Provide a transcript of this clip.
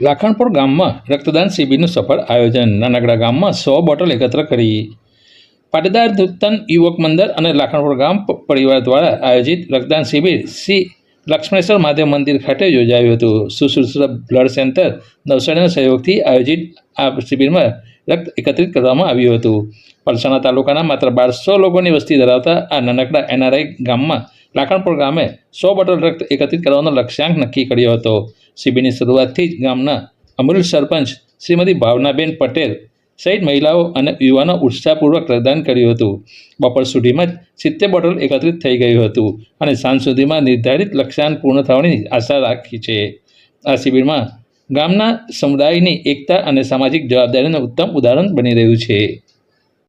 લાખણપુર ગામમાં રક્તદાન શિબિરનું સફળ આયોજન. નાનકડા ગામમાં સો બોટલ એકત્ર કરી. પાટીદાર નૂતન યુવક મંદિર અને લાખણપુર ગામ પરિવાર દ્વારા આયોજિત રક્તદાન શિબિર શ્રી લક્ષ્મેશ્વર મહાદેવ મંદિર ખાતે યોજાયું હતું. સુશ્રુષા બ્લડ સેન્ટર નવસારીના સહયોગથી આયોજિત આ શિબિરમાં રક્ત એકત્રિત કરવામાં આવ્યું હતું. પલસાણા તાલુકાના માત્ર બારસો લોકોની વસ્તી ધરાવતા આ નાનકડા એનઆરઆઈ ગામમાં લાખણપુર ગામે સો બોટલ રક્ત એકત્રિત કરવાનો લક્ષ્યાંક નક્કી કર્યો હતો. શિબિરની શરૂઆતથી જ ગામના અમૂલ સરપંચ શ્રીમતી ભાવનાબેન પટેલ સહિત મહિલાઓ અને યુવાનો ઉત્સાહપૂર્વક રક્તદાન કર્યું હતું. બપોર સુધીમાં જ સિત્તેર બોટલ એકત્રિત થઈ ગયું હતું અને સાંજ સુધીમાં નિર્ધારિત લક્ષ્યાંક પૂર્ણ થવાની આશા રાખી છે. આ શિબિરમાં ગામના સમુદાયની એકતા અને સામાજિક જવાબદારીનું ઉત્તમ ઉદાહરણ બની રહ્યું છે.